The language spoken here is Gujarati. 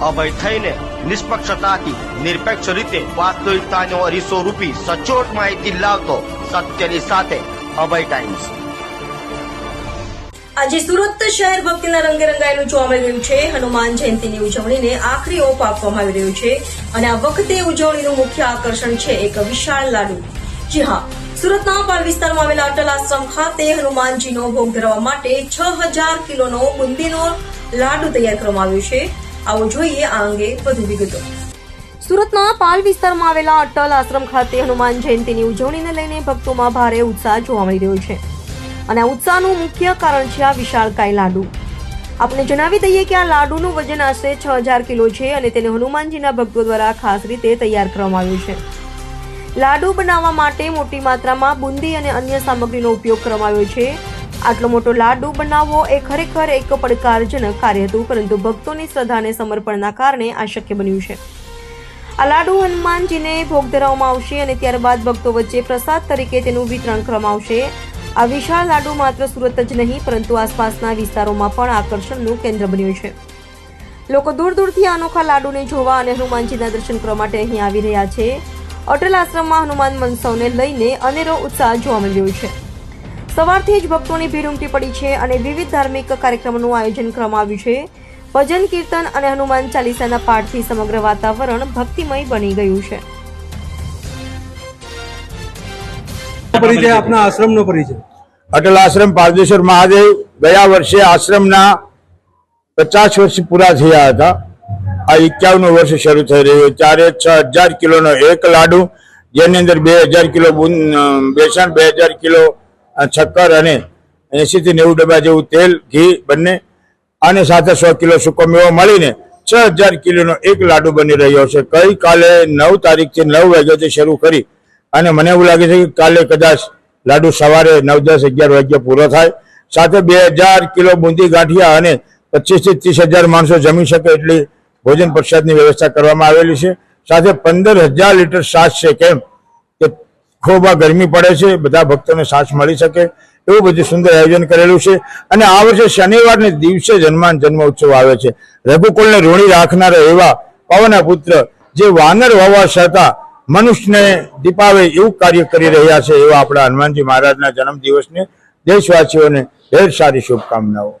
અભય થઈને નિષ્પક્ષતાથી નિરપેક્ષ રીતે વાસ્તવિકતાનો અરીસો રૂપી સચોટ માહિતી લાવતો સત્યની સાથે અભય ટાઈમ્સ. આજે સુરત શહેર ભક્તિના રંગે રંગાયેલું જોવા મળી રહ્યું છે. હનુમાન જયંતિની ઉજવણીને આખરી ઓપ આપવામાં આવી રહ્યો છે અને આ વખતે ઉજવણીનું મુખ્ય આકર્ષણ છે એક વિશાળ લાડુ. જી હા, સુરતના પાલ વિસ્તારમાં આવેલા અટલ આશ્રમ ખાતે હનુમાનજીનો ભોગ ધરવા માટે છ હજાર કિલોનો બુંદીનો લાડુ તૈયાર કરવામાં આવ્યો છે. આવો જોઈએ આ અંગે વધુ વિગતો. સુરતના પાલ વિસ્તારમાં આવેલા અટલ આશ્રમ ખાતે હનુમાન જયંતિની ઉજવણીને લઈને ભક્તોમાં ભારે ઉત્સાહ જોવા મળી રહ્યો છે. અને આ ઉત્સાહનું મુખ્ય કારણ છે આ વિશાળકાય લાડુ. આપને જણાવી દઈએ કે આ લાડુનું વજન આશરે છ હજાર કિલો છે અને તેને હનુમાનજીના ભક્તો દ્વારા ખાસ રીતે તૈયાર કરવામાં આવ્યું છે. લાડુ બનાવવા માટે મોટી માત્રામાં બુંદી અને અન્ય સામગ્રીનો ઉપયોગ કરવામાં આવ્યો છે. આટલો મોટો લાડુ બનાવવો એ ખરેખર એક પડકારજનક કાર્ય હતું, પરંતુ ભક્તોની શ્રદ્ધાને સમર્પણના કારણે આ શક્ય બન્યું છે. આ લાડુ હનુમાનજીને ભોગ ધરાવવામાં આવશે અને ત્યારબાદ ભક્તો વચ્ચે પ્રસાદ તરીકે તેનું વિતરણ કરવામાં આવશે. આ વિશાળ લાડુ માત્ર સુરત જ નહીં, પરંતુ આસપાસના વિસ્તારોમાં પણ આકર્ષણનું કેન્દ્ર બન્યું છે. લોકો દૂર દૂરથી અનોખા લાડુને જોવા અને હનુમાનજીના દર્શન કરવા માટે અહીં આવી રહ્યા છે. અટલ આશ્રમમાં હનુમાન મનસવને લઈને અનેરો ઉત્સાહ જોવા મળ્યો છે. સવારથી જ ભક્તોની ભીડ ઉમટી પડી છે અને વિવિધ ધાર્મિક કાર્યક્રમોનું આયોજન કરવામાં આવ્યું છે. ભજન કીર્તન અને હનુમાન ચાલીસાના પાઠથી સમગ્ર વાતાવરણ ભક્તિમય બની ગયું છે. પરિચય આપના આશ્રમનો પરિચય અટલ આશ્રમ પારદેશ્વર મહાદેવ. ગયા વર્ષે આશ્રમના પચાસ વર્ષ પૂરા થયા હતા. આ એકાવનું વર્ષ શરૂ થઈ રહ્યું ત્યારે છ હજાર કિલોનો એક લાડુ જેની અંદર બે હજાર કિલો બેસણ બે હજાર કિલો શક્કર અને એસી થી નેવું ડબ્બા જેવું તેલ, ઘી બંને અને સાથે સો કિલો સૂકો મેવો મળીને છ હજાર કિલોનો એક લાડુ બની રહ્યો છે. ગઈકાલે નવ તારીખથી નવ વાગ્યાથી શરૂ કરી અને મને એવું લાગે છે કે કાલે કદાચ લાડુ સવારે નવ દસ અગિયાર વાગ્યે પૂરો થાય. સાથે બે હજાર કિલો બુંદી ગાંઠિયા અને પચીસથી ત્રીસ હજાર માણસો જમી શકે એટલી ભોજન પ્રસાદની વ્યવસ્થા કરવામાં આવેલી છે. સાથે પંદર હજાર લીટર છાશ છે કેમ કે ખૂબ ગરમી પડે છે, બધા ભક્તોને છાશ મળી શકે, એવું બધું સુંદર આયોજન કરેલું છે. અને આ વર્ષે શનિવારને દિવસે જન્માન જન્મોત્સવ આવે છે. રઘુકુલને ઋણી રાખનારા એવા પવના પુત્ર, જે વાનર હોવા છતાં મનુષ્યને દીપાવે એવું કાર્ય કરી રહ્યા છે, એવા આપણા હનુમાનજી મહારાજના જન્મ દિવસને દેશવાસીઓને ઢેર સારી શુભકામનાઓ.